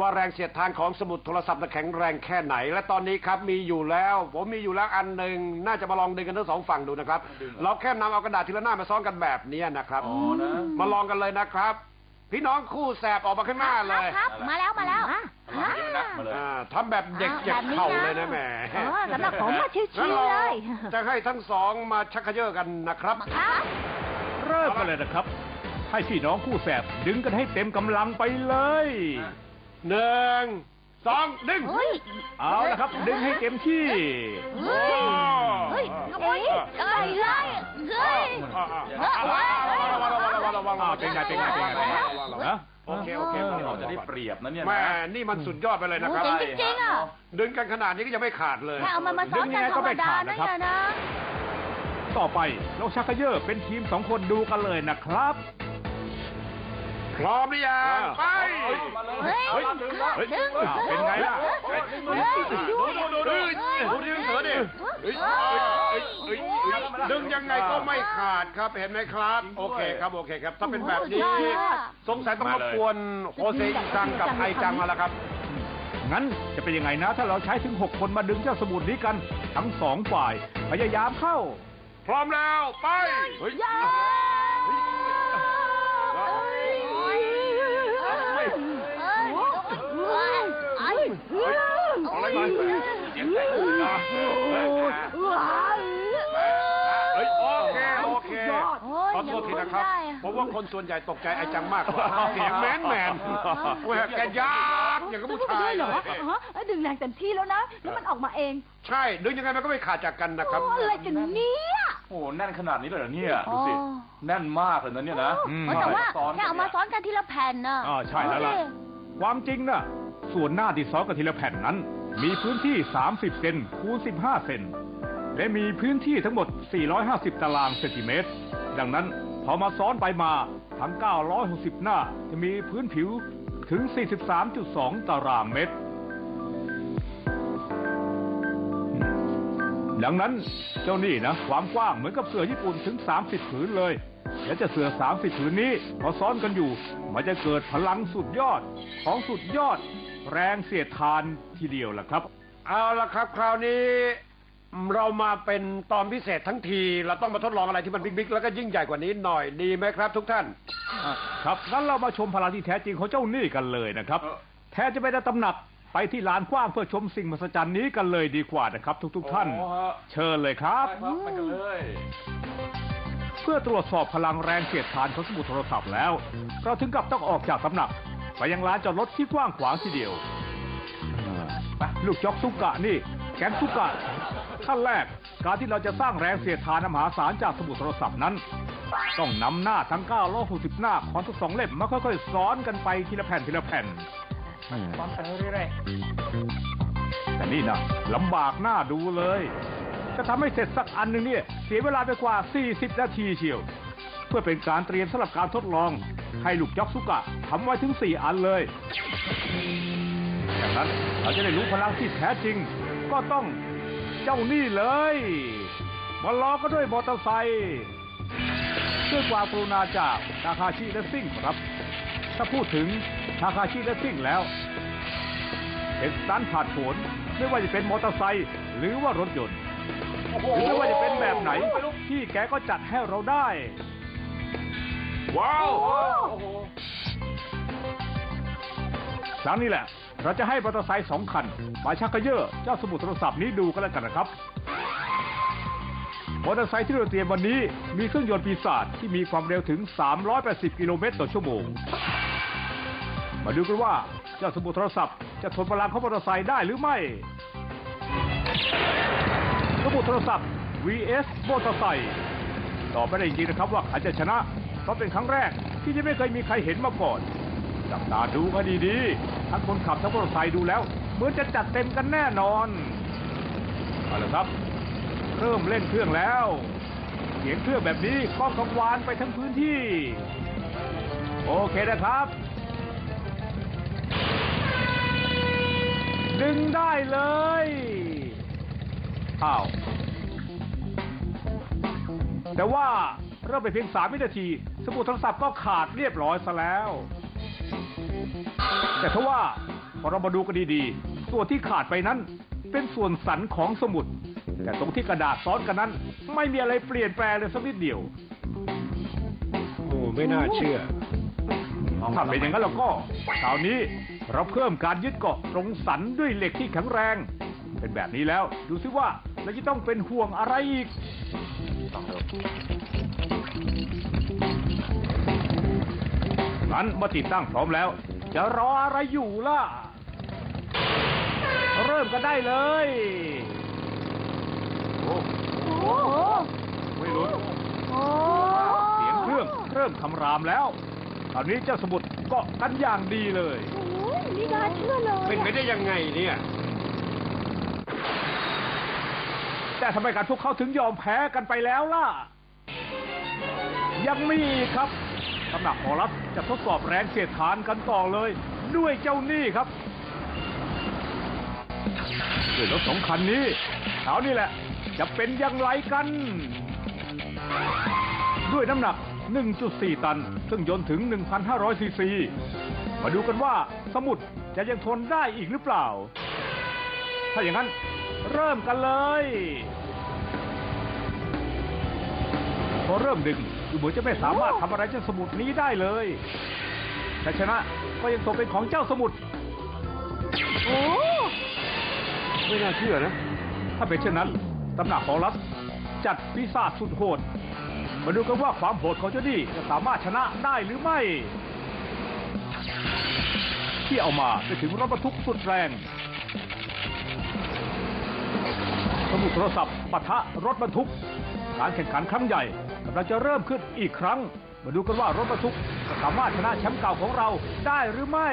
ว่าแรงเสียดทานของสมุดโทรศัพท์น่ะแข็งแรงแค่ไหน และตอนนี้ครับมีอยู่แล้ว ผมมีอยู่แล้วอันหนึ่งน่าจะมาลองดึงกันทั้งสองฝั่งดูนะครับ เราแค่นำเอากระดาษทีละหน้ามาซ้อนกันแบบนี้นะครับอ๋อนะมาลองกันเลยนะครับ พี่น้องคู่แสบออกมาข้างหน้าเลยครับ มาแล้วมาแล้ว มาเยอะนะมาเลย อ่าทำแบบเด็กอ่าเจ็บแบบนี้เข่านะเลยนะแหมเออสำหรับผมมาชิวๆงั้นราเลย จะให้ทั้งสองมาชักเขย่อกันนะครับครับเริ่มกันเลยนะครับ ให้พี่น้องคู่แสบดึงกันให้เต็มกำลังไปเลย หนึ่งสองดึง เฮ้ย เอาละครับ ดึงให้เต็มที่เฮ้ย เฮ้ยเฮ้ยเฮ้ยเฮ้ยเฮ้ยอ่าอ่าอ่าระวังระวังระวังระวังอ่าเป็นไงเป็นไงเป็นไงเป็นไงฮะโอเคโอเคนี่เราจะได้เปรียบนะเนี่ยนะแม่นี่มันสุดยอดไปเลยนะครับโอ้จริงๆอะดึงกันขนาดนี้ก็ยังไม่ขาดเลยแค่เอามันมาซ้อนกันธรรมดานั่นแหละนะ ต่อไปเราชักเขย่อเป็นทีมสองคนดูกันเลยนะครับ พร้อมหรือยังไปมา เฮ้ยเฮ้ยเป็นไงล่ะเฮ้ยดูดูดูดูดูดิเสือดิดึงยังไงก็ไม่ขาดครับเห็นไหมครับ โอเคครับโอเคครับ ถ้าเป็นแบบนี้ สงสัยต้องรบกวนโอเซอิซังกับไอจังมาแล้วครับงั้นจะเป็นยังไงนะ ถ้าเราใช้ถึง 6 คนมาดึงเจ้าสมุดนี้กัน ทั้งสองฝ่าย พยายามเข้า พร้อมแล้ว ไปเฮ้ย เอาอะไรมาเฮ้ยโอเคโอเคขอโทษทีนะครับผมว่าคนส่วนใหญ่ตกใจไอจังมากกว่าเสียงแมนแมนแหวกแกยากอย่างกับผู้ชายเหเลรอยอ๋อดึงแรงเต็มที่แล้วนะ แล้วมันออกมาเอง ใช่ดึงยังไงมันก็ไม่ขาดจากกันนะครับโอ้อะไรกันเนี่ยโอ้แน่นขนาดนี้เลยเหรอเนี่ยดูสิอ๋อแน่นมากเลยนะเนี่ยนะอืมแต่ว่าซ้อนแค่เอามาซ้อนกันทีละแผ่นน่ะอ่าใช่แล้วล่ะความจริงนะส่วนหน้าที่ซ้อนกับทีละแผ่นนั้น มีพื้นที่ 30 เซนคูณ 15 เซน และมีพื้นที่ทั้งหมด 450 ตารางเซนติเมตร ดังนั้นพอมาซ้อนไปมาทั้ง 960 หน้าจะมีพื้นผิวถึง 43.2 ตารางเมตร ดังนั้นเจ้านี่นะความกว้างเหมือนกับเสือญี่ปุ่นถึง 30 ผืนเลย และจะเสือ 30 ผืนนี้พอซ้อนกันอยู่ มันจะเกิดพลังสุดยอดของสุดยอด แรงเสียดทานทีเดียวล่ะครับ เอาละครับ คราวนี้ เรามาเป็นตอนพิเศษทั้งที เราต้องมาทดลองอะไรที่มันบิ๊กๆแล้วก็ยิ่งใหญ่กว่านี้หน่อยดีไหมครับ ทุกท่านอะครับงั้นเรามาชมพลังที่แท้จริงของเจ้านี่กันเลยนะครับเออแทนจะไปได้ตำหนักไปที่ลานกว้างเพื่อชมสิ่งมหัศจรรย์นี้กันเลยดีกว่านะครับ ทุกๆท่านโอ้ฮะเชิญเลยครับไปครับ ไปกันเลย เพื่อตรวจสอบพลังแรงเสียดทานของสมุดโทรศัพท์แล้ว เราถึงกับต้องออกจากตำหนัก ไปยังลานจอดรถที่กว้างขวางทีเดียวไปลูกจอกตุกกะนี่แก๊งตุกกะขั้นแรก การที่เราจะสร้างแรงเสียดทานมหาศาลจากสมุดโทรศัพท์นั้น ต้องนำหน้าทั้ง960หน้าของทั้งสองเล่มมาค่อยๆซ้อนกันไปทีละแผ่นทีละแผ่นซ้อนไปเรื่อยแต่นี่นะลำบากหน้าดูเลยจะทำให้เสร็จสักอันหนึ่งเนี่ยเสียเวลาไปกว่า 40 นาทีเชียวเพื่อเป็นการเตรียมสำหรับการทดลอง ให้ลูกยอกสุกะทำไว้ถึง 4 อันเลยจากนั้นเราจะได้รู้พลังที่แท้จริง ก็ต้องเจ้านี่เลย มาล้อก็ด้วยมอเตอร์ไซค์ด้วยความกรุณาจากทาคาชิและซิ่งครับ ถ้าพูดถึงทาคาชิและซิ่งแล้วเห็นสตันผ่านผลไม่ว่าจะเป็นมอเตอร์ไซค์หรือว่ารถยนต์หรือไม่ว่าจะเป็นแบบไหนที่แกก็จัดให้เราได้ ว้าว ครั้งนี้แหละ เราจะให้มอเตอร์ไซค์สองคัน มาชักกระเยอะเจ้าสมุดโทรศัพท์นี้ดูกันแล้วกันนะครับ มอเตอร์ไซค์ที่เราเตรียมวันนี้ มีเครื่องยนต์ปีศาจที่มีความเร็วถึง 380 กิโลเมตรต่อชั่วโมง มาดูกันว่าเจ้าสมุดโทรศัพท์จะทนพลังของมอเตอร์ไซค์ได้หรือไม่สมุดโทรศัพท์ vs มอเตอร์ไซค์ตอบไม่ได้จริงๆนะครับว่าใครจะชนะ เพราะเป็นครั้งแรกที่ยังไม่เคยมีใครเห็นมาก่อน จับตาดูกันดีๆทั้งคนขับทั้งมอเตอร์ไซค์ดูแล้วเหมือนจะจัดเต็มกันแน่นอนเอาละครับ เริ่มเล่นเครื่องแล้ว เสียงเครื่องแบบนี้ก้องกังวานไปทั้งพื้นที่ โอเคนะครับดึงได้เลยอ้าว แต่ว่า เริ่มไปเพียงสามวินาที สมุดโทรศัพท์ก็ขาดเรียบร้อยซะแล้ว แต่ทว่าอเรามาดูกันดีๆ ส่วนที่ขาดไปนั้น เป็นส่วนสันของสมุด แต่ตรงที่กระดาษซ้อนกันนั้น ไม่มีอะไรเปลี่ยนแปลงเลยสักนิดเดียวโอ้ไม่น่าเชื่อถ้าเป็นอย่างนั้นแล้วก็คราวนี้เราเพิ่มการยึดเกาะตรงสันด้วยเหล็กที่แข็งแรง เป็นแบบนี้แล้ว ดูซิว่าเราจะต้องเป็นห่วงอะไรอีก งั้นเมื่อติดตั้งพร้อมแล้ว จะรออะไรอยู่ล่ะ เริ่มกันได้เลยโอ้โอ้โหไม่รู้โอ้เสียงเครื่องเริ่มคำรามแล้วคราวนี้เจ้าสมุดเกาะกันอย่างดีเลยโอ้ยนี่น่าเชื่อเลยเป็นไปได้ยังไงเนี่ย แต่ทำไมการพวกเขาถึงยอมแพ้กันไปแล้วล่ะ ยังมีอีกครับ ตำหนักหอรัฐจะทดสอบแรงเสียดทานกันต่อเลย ด้วยเจ้านี่ครับด้วยรถสองคันนี้คราวนี้แหละ จะเป็นอย่างไรกัน ด้วยน้ำหนัก 1.4 ตัน ซึ่งยนต์ถึง 1,500 ซีซี มาดูกันว่าสมุดจะยังทนได้อีกหรือเปล่า ถ้าอย่างนั้นเริ่มกันเลย พอเริ่มดึง ดูเหมือนจะไม่สามารถทำอะไรเจ้าสมุดนี้ได้เลยแต่ชนะก็ยังตกเป็นของเจ้าสมุดโอ้ไม่น่าเชื่อนะ ถ้าเป็นเช่นนั้นตำหนักของรัฐจัดปีศาจสุดโหด มาดูกันว่าความโหดของเจ้านี่จะสามารถชนะได้หรือไม่ ที่เอามาไปถึงรถบรรทุกสุดแรง สมุดโทรศัพท์ปะทะรถบรรทุก การแข่งขันครั้งใหญ่ กำลังจะเริ่มขึ้นอีกครั้ง มาดูกันว่ารถบรรทุกจะสามารถชนะแชมป์เก่าของเราได้หรือไม่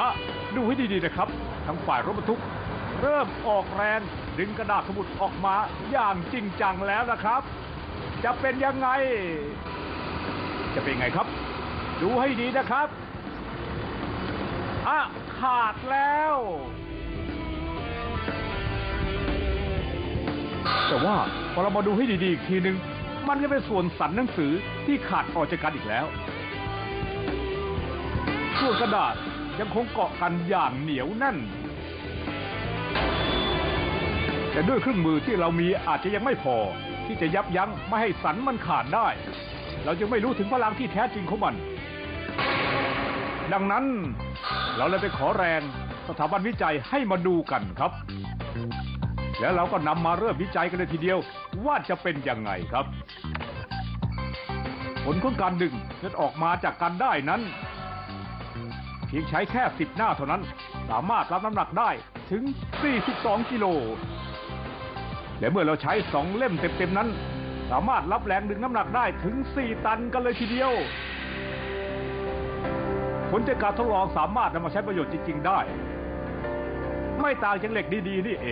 อะดูให้ดีๆนะครับทั้งฝ่ายรถบรรทุก เริ่มออกแรงดึงกระดาษสมุดออกมาอย่างจริงจังแล้วนะครับ จะเป็นยังไง จะเป็นไงครับ ดูให้ดีนะครับอะขาดแล้ว ว่าพอเรามาดูให้ดีๆอีกทีหนึ่งมันจะเป็นส่วนสันหนังสือที่ขาดออกจากกันอีกแล้ว ส่วนกระดาษยังคงเกาะกันอย่างเหนียวแน่น แต่ด้วยเครื่องมือที่เรามีอาจจะยังไม่พอ ที่จะยับยั้งไม่ให้สันมันขาดได้ เราจึงไม่รู้ถึงพลังที่แท้จริงของมัน ดังนั้นเราเลยไปขอแรงสถาบันวิจัยให้มาดูกันครับ แล้วเราก็นำมาเริ่มวิจัยกันเลยทีเดียว ว่าจะเป็นยังไงครับ ผลของการดึงจะออกมาจากการได้นั้น เพียงใช้แค่10หน้าเท่านั้น สามารถรับน้ำหนักได้ถึง 42 กิโล และเมื่อเราใช้2เล่มเต็มๆนั้น สามารถรับแรงดึงน้ำหนักได้ถึง 4 ตันกันเลยทีเดียว ผลจากการทดลองสามารถนำมาใช้ประโยชน์จริงๆได้ ไม่ต่างจากเหล็กดีๆนี่เอง